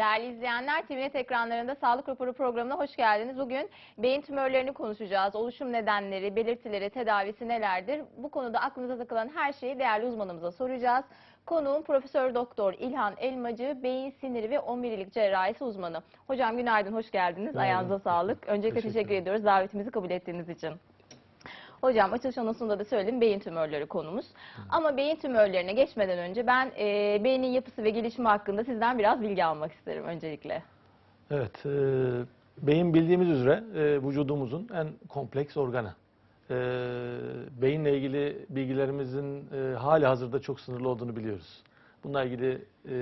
Değerli izleyenler, TVNet ekranlarında Sağlık Raporu programına hoş geldiniz. Bugün beyin tümörlerini konuşacağız. Oluşum nedenleri, belirtileri, tedavisi nelerdir? Bu konuda aklınıza takılan her şeyi değerli uzmanımıza soracağız. Konuğum Profesör Doktor İlhan Elmacı, beyin siniri ve omurilik cerrahisi uzmanı. Hocam günaydın, hoş geldiniz. Günaydın. Ayağınıza sağlık. Öncelikle Teşekkür teşekkür ediyoruz davetimizi kabul ettiğiniz için. Hocam açılış anonsunda da söyledim beyin tümörleri konumuz. Ama beyin tümörlerine geçmeden önce ben e, beynin yapısı ve gelişimi hakkında sizden biraz bilgi almak isterim öncelikle. Evet, e, beyin bildiğimiz üzere e, vücudumuzun en kompleks organı. E, beyinle ilgili bilgilerimizin e, hali hazırda çok sınırlı olduğunu biliyoruz. Bununla ilgili e,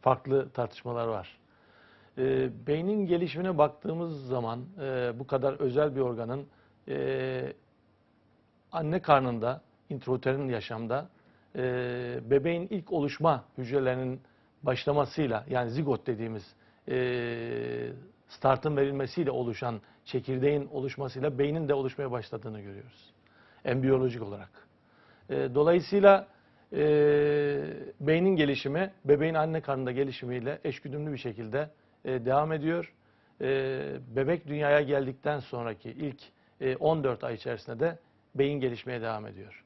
farklı tartışmalar var. E, beynin gelişimine baktığımız zaman e, bu kadar özel bir organın e, anne karnında, intrauterin yaşamda e, bebeğin ilk oluşma hücrelerinin başlamasıyla yani zigot dediğimiz e, startın verilmesiyle oluşan çekirdeğin oluşmasıyla beynin de oluşmaya başladığını görüyoruz. Embiyolojik olarak. E, dolayısıyla e, beynin gelişimi bebeğin anne karnında gelişimiyle eşgüdümlü bir şekilde e, devam ediyor. E, bebek dünyaya geldikten sonraki ilk e, 14 ay içerisinde de beyin gelişmeye devam ediyor.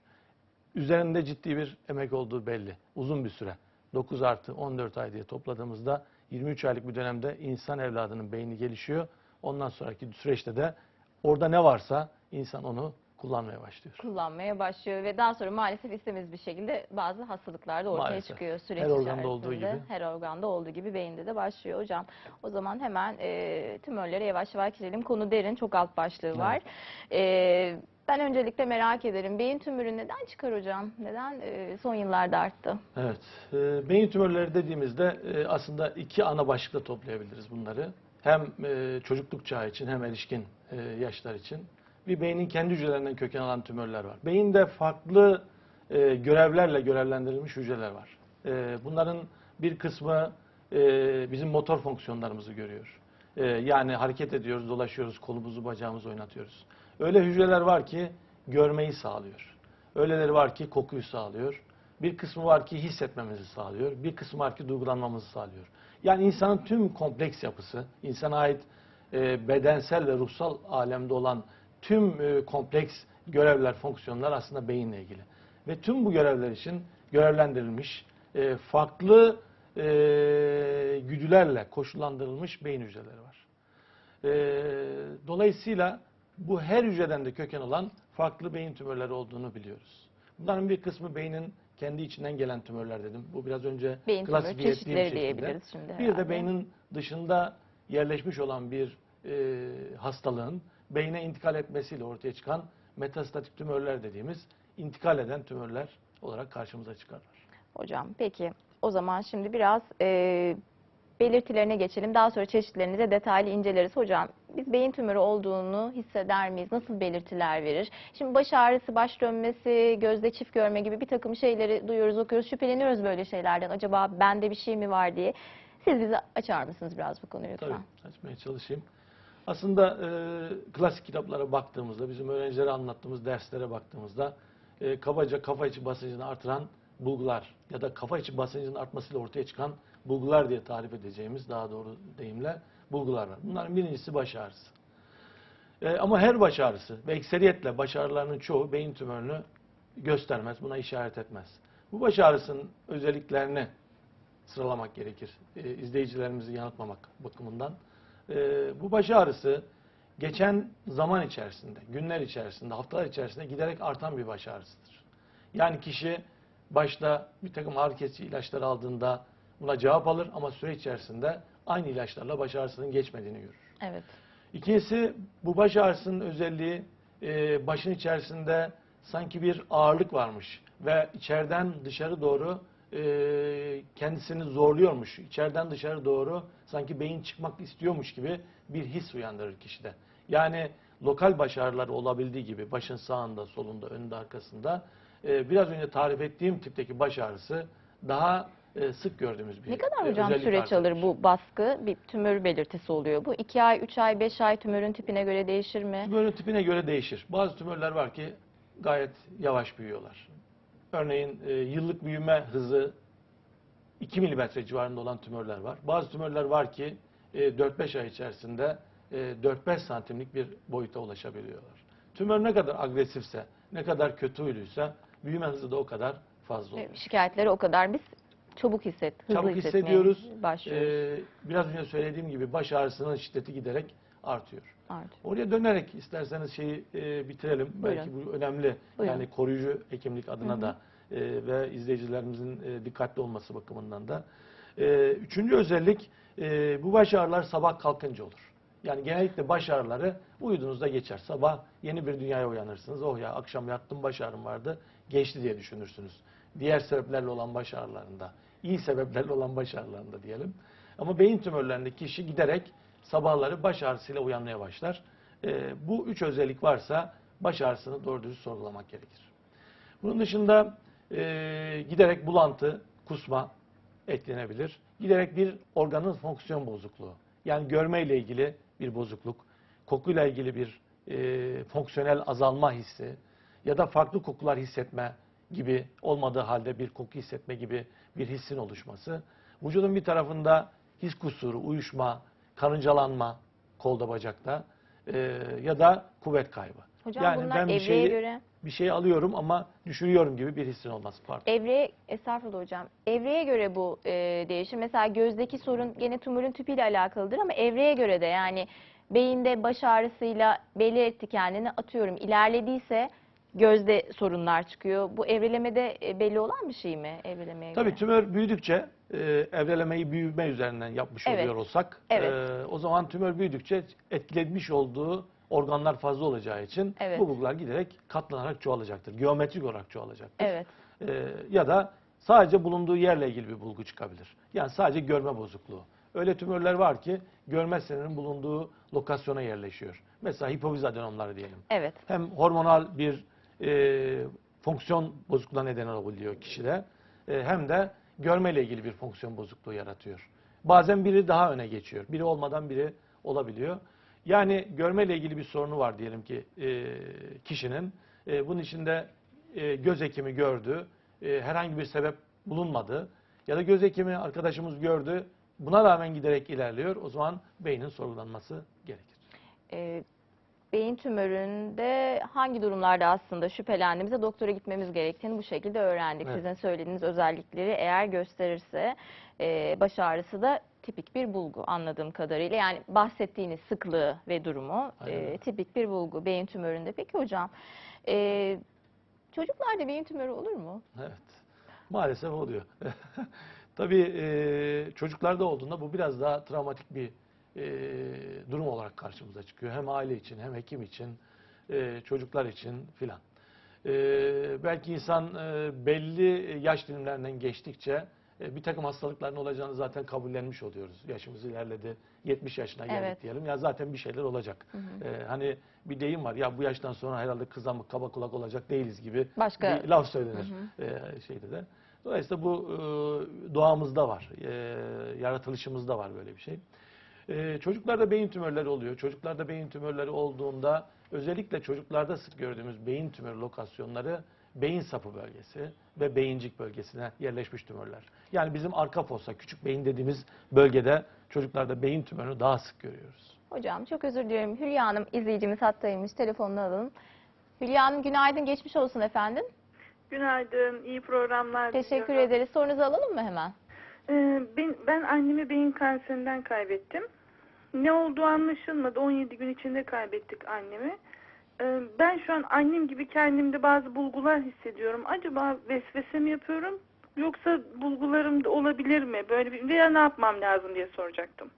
Üzerinde ciddi bir emek olduğu belli. Uzun bir süre. 9 artı 14 ay diye topladığımızda 23 aylık bir dönemde insan evladının beyni gelişiyor. Ondan sonraki süreçte de orada ne varsa insan onu kullanmaya başlıyor. Kullanmaya başlıyor ve daha sonra maalesef istemez bir şekilde bazı hastalıklar da ortaya Maalesef. çıkıyor süreç Her organda olduğu gibi. Her organda olduğu gibi beyinde de başlıyor hocam. O zaman hemen e, tümörlere yavaş yavaş girelim. Konu derin, çok alt başlığı var. E, ben öncelikle merak ederim. Beyin tümörü neden çıkar hocam? Neden e, son yıllarda arttı? Evet. e, Beyin tümörleri dediğimizde e, aslında iki ana başlıkta toplayabiliriz bunları. Hem çocukluk çağı için hem erişkin yaşlar için. Bir beynin kendi hücrelerinden köken alan tümörler var. Beyinde farklı görevlerle görevlendirilmiş hücreler var. Bunların bir kısmı bizim motor fonksiyonlarımızı görüyor. Yani hareket ediyoruz, dolaşıyoruz, kolumuzu, bacağımızı oynatıyoruz. Öyle hücreler var ki görmeyi sağlıyor. Öyleleri var ki kokuyu sağlıyor. Bir kısmı var ki hissetmemizi sağlıyor. Bir kısmı var ki duygulanmamızı sağlıyor. Yani insanın tüm kompleks yapısı, insana ait e, bedensel ve ruhsal alemde olan tüm e, kompleks görevler, fonksiyonlar aslında beyinle ilgili. Ve tüm bu görevler için görevlendirilmiş e, farklı e, güdülerle koşullandırılmış beyin hücreleri var. E, dolayısıyla bu her hücreden de köken alan farklı beyin tümörleri olduğunu biliyoruz. Bunların bir kısmı beynin kendi içinden gelen tümörler dedim. Bu biraz önce Beyin klasifiye ettiğim şekilde. diyebiliriz şimdi Bir de herhalde. beynin dışında yerleşmiş olan bir e, hastalığın beyne intikal etmesiyle ortaya çıkan metastatik tümörler dediğimiz intikal eden tümörler olarak karşımıza çıkarlar. Hocam peki o zaman şimdi biraz e, belirtilerine geçelim. Daha sonra çeşitlerini de detaylı inceleriz. Hocam biz beyin tümörü olduğunu hisseder miyiz? Nasıl belirtiler verir? Şimdi baş ağrısı, baş dönmesi, gözde çift görme gibi bir takım şeyleri duyuyoruz, okuyoruz, şüpheleniyoruz böyle şeylerden. Acaba bende bir şey mi var diye. Siz bize açar mısınız biraz bu konuyu? Tabii açmaya çalışayım. Aslında e, klasik kitaplara baktığımızda, bizim öğrencilere anlattığımız derslere baktığımızda e, kabaca kafa içi basıncını artıran bulgular ya da kafa içi basıncının artmasıyla ortaya çıkan bulgular diye tarif edeceğimiz daha doğru deyimle bulgular var. Bunların birincisi baş ağrısı. E, ama her baş ağrısı ve ekseriyetle baş ağrılarının çoğu beyin tümörünü göstermez, buna işaret etmez. Bu baş ağrısının özelliklerini sıralamak gerekir. E, izleyicilerimizi yanıltmamak bakımından. E, bu baş ağrısı geçen zaman içerisinde, günler içerisinde, haftalar içerisinde giderek artan bir baş ağrısıdır. Yani kişi başta bir takım ağrı kesici ilaçlar aldığında buna cevap alır ama süre içerisinde aynı ilaçlarla baş ağrısının geçmediğini görür. Evet. İkincisi bu baş ağrısının özelliği e, başın içerisinde sanki bir ağırlık varmış ve içeriden dışarı doğru e, kendisini zorluyormuş. İçeriden dışarı doğru sanki beyin çıkmak istiyormuş gibi bir his uyandırır kişide. Yani lokal baş ağrıları olabildiği gibi başın sağında, solunda, önünde, arkasında e, biraz önce tarif ettiğim tipteki baş ağrısı daha e, sık gördüğümüz bir Ne kadar e, hocam süreç alır bu baskı? Bir tümör belirtisi oluyor bu. 2 ay, 3 ay, 5 ay tümörün tipine göre değişir mi? Tümörün tipine göre değişir. Bazı tümörler var ki gayet yavaş büyüyorlar. Örneğin e, yıllık büyüme hızı 2 milimetre civarında olan tümörler var. Bazı tümörler var ki e, 4-5 ay içerisinde e, 4-5 santimlik bir boyuta ulaşabiliyorlar. Tümör ne kadar agresifse, ne kadar kötü huyluysa büyüme hızı da o kadar fazla oluyor. Şikayetleri o kadar biz çabuk hisset, hızlı Çabuk hissediyoruz. başlıyoruz. Ee, biraz önce söylediğim gibi baş ağrısının şiddeti giderek artıyor. Artık. Oraya dönerek isterseniz şeyi e, bitirelim. Buyurun. Belki bu önemli. Buyurun. Yani koruyucu hekimlik adına da e, ve izleyicilerimizin e, dikkatli olması bakımından da. E, üçüncü özellik e, bu baş ağrılar sabah kalkınca olur. Yani genellikle baş ağrıları uyuduğunuzda geçer. Sabah yeni bir dünyaya uyanırsınız. Oh ya akşam yattım baş ağrım vardı. Geçti diye düşünürsünüz. Diğer sebeplerle olan baş ağrılarında, iyi sebeplerle olan baş ağrılarında diyelim. Ama beyin tümörlerinde kişi giderek sabahları baş ağrısıyla uyanmaya başlar. Ee, bu üç özellik varsa baş ağrısını doğru dürüst sorgulamak gerekir. Bunun dışında e, giderek bulantı, kusma eklenebilir. Giderek bir organın fonksiyon bozukluğu. Yani görmeyle ilgili bir bozukluk, kokuyla ilgili bir e, fonksiyonel azalma hissi ya da farklı kokular hissetme gibi olmadığı halde bir koku hissetme gibi bir hissin oluşması. Vücudun bir tarafında his kusuru, uyuşma, karıncalanma kolda bacakta e, ya da kuvvet kaybı. Hocam yani bunlar ben bir evreye şeyi, göre bir şeyi alıyorum ama düşürüyorum gibi bir hissin olması. Pardon. Evreye, estağfurullah hocam. Evreye göre bu e, değişir. Mesela gözdeki sorun gene tümörün tüpüyle alakalıdır ama evreye göre de yani beyinde baş ağrısıyla belli etti kendini atıyorum ilerlediyse gözde sorunlar çıkıyor. Bu evrelemede e, belli olan bir şey mi evrelemeye Tabii göre? tümör büyüdükçe e, evrelemeyi büyüme üzerinden yapmış Evet. oluyor olsak Evet. e, o zaman tümör büyüdükçe etkilenmiş olduğu organlar fazla olacağı için Evet. bu bulgular giderek katlanarak çoğalacaktır. Geometrik olarak çoğalacaktır. Evet. E, ya da sadece bulunduğu yerle ilgili bir bulgu çıkabilir. Yani sadece görme bozukluğu. Öyle tümörler var ki görme sinirinin bulunduğu lokasyona yerleşiyor. Mesela hipofiz adenomları diyelim. Evet. Hem hormonal bir e, fonksiyon bozukluğuna neden olabiliyor kişide e, hem de görmeyle ilgili bir fonksiyon bozukluğu yaratıyor. Bazen biri daha öne geçiyor. Biri olmadan biri olabiliyor. Yani görmeyle ilgili bir sorunu var diyelim ki e, kişinin. E, bunun içinde e, göz hekimi gördü, e, herhangi bir sebep bulunmadı ya da göz hekimi arkadaşımız gördü, buna rağmen giderek ilerliyor. O zaman beynin sorgulanması gerekir. E, beyin tümöründe hangi durumlarda aslında şüphelendiğimizde doktora gitmemiz gerektiğini bu şekilde öğrendik. Evet. Sizin söylediğiniz özellikleri eğer gösterirse e, baş ağrısı da tipik bir bulgu anladığım kadarıyla. Yani bahsettiğiniz sıklığı ve durumu e, tipik bir bulgu beyin tümöründe. Peki hocam e, çocuklarda beyin tümörü olur mu? Evet. Maalesef oluyor. Tabii e, çocuklarda olduğunda bu biraz daha travmatik bir e, durum olarak karşımıza çıkıyor. Hem aile için hem hekim için, e, çocuklar için filan. E, belki insan e, belli yaş dilimlerinden geçtikçe e, bir takım hastalıkların olacağını zaten kabullenmiş oluyoruz. Yaşımız ilerledi, 70 yaşına geldik Evet. diyelim. Ya zaten bir şeyler olacak. E, hani bir deyim var ya bu yaştan sonra herhalde kızamık, kaba kulak olacak değiliz gibi Başka bir laf söylenir e, şeyde de. Dolayısıyla bu e, doğamızda var, e, yaratılışımızda var böyle bir şey. E, çocuklarda beyin tümörleri oluyor. Çocuklarda beyin tümörleri olduğunda özellikle çocuklarda sık gördüğümüz beyin tümörü lokasyonları beyin sapı bölgesi ve beyincik bölgesine yerleşmiş tümörler. Yani bizim arka fossa, küçük beyin dediğimiz bölgede çocuklarda beyin tümörünü daha sık görüyoruz. Hocam çok özür diliyorum. Hülya Hanım izleyicimiz hattaymış. Telefonunu alalım. Hülya Hanım günaydın. Geçmiş olsun efendim. Günaydın, iyi programlar Teşekkür diliyorum. ederiz. Sorunuzu alalım mı hemen? Ee, ben, ben annemi beyin kanserinden kaybettim. Ne olduğu anlaşılmadı. 17 gün içinde kaybettik annemi. Ee, ben şu an annem gibi kendimde bazı bulgular hissediyorum. Acaba vesvese mi yapıyorum? Yoksa bulgularım da olabilir mi? Böyle bir veya ne yapmam lazım diye soracaktım.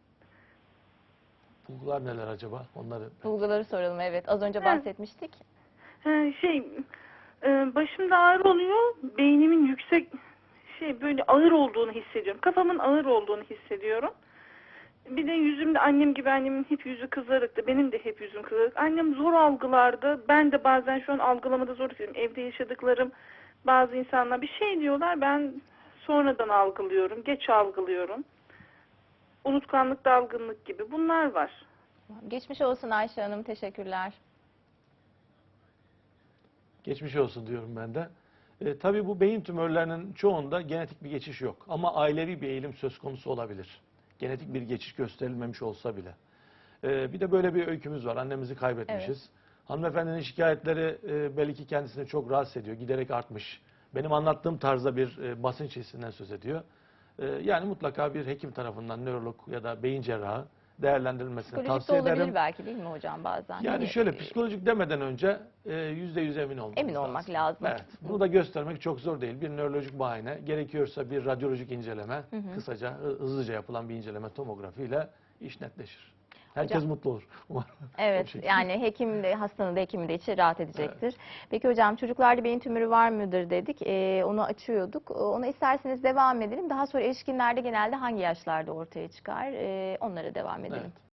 Bulgular neler acaba? Onları Bulguları soralım. Evet. Az önce bahsetmiştik. Ee, şey, e, başımda ağrı oluyor. Beynimin yüksek şey böyle ağır olduğunu hissediyorum. Kafamın ağır olduğunu hissediyorum. Bir de yüzümde annem gibi annemin hep yüzü kızarıktı. Benim de hep yüzüm kızarık. Annem zor algılardı. Ben de bazen şu an algılamada zor hissediyorum. Evde yaşadıklarım bazı insanlar bir şey diyorlar. Ben sonradan algılıyorum. Geç algılıyorum. Unutkanlık, dalgınlık gibi bunlar var. Geçmiş olsun Ayşe Hanım. Teşekkürler. Geçmiş olsun diyorum ben de. E, tabii bu beyin tümörlerinin çoğunda genetik bir geçiş yok. Ama ailevi bir eğilim söz konusu olabilir. Genetik bir geçiş gösterilmemiş olsa bile. E, bir de böyle bir öykümüz var. Annemizi kaybetmişiz. Hanımefendinin şikayetleri e, belki kendisini çok rahatsız ediyor. Giderek artmış. Benim anlattığım tarzda bir e, basınç hissinden söz ediyor. E, yani mutlaka bir hekim tarafından nörolog ya da beyin cerrahı değerlendirilmesini Psikolojik de tavsiye olabilir ederim. belki değil mi hocam bazen? Yani Hani, şöyle e, psikolojik demeden önce e, yüzde yüz emin olmak Emin olmak lazım. Evet. Bunu da göstermek çok zor değil. Bir nörolojik muayene, gerekiyorsa bir radyolojik inceleme, kısaca hı- hızlıca yapılan bir inceleme tomografiyle iş netleşir. Herkes Hocam. mutlu olur. Umarım. Evet şekilde. yani hekim de hastanın da hekimin de içi rahat edecektir. Peki hocam çocuklarda beyin tümörü var mıdır dedik. Ee, onu açıyorduk. Ee, Ona isterseniz devam edelim. Daha sonra erişkinlerde genelde hangi yaşlarda ortaya çıkar? Ee, onlara devam edelim. Evet.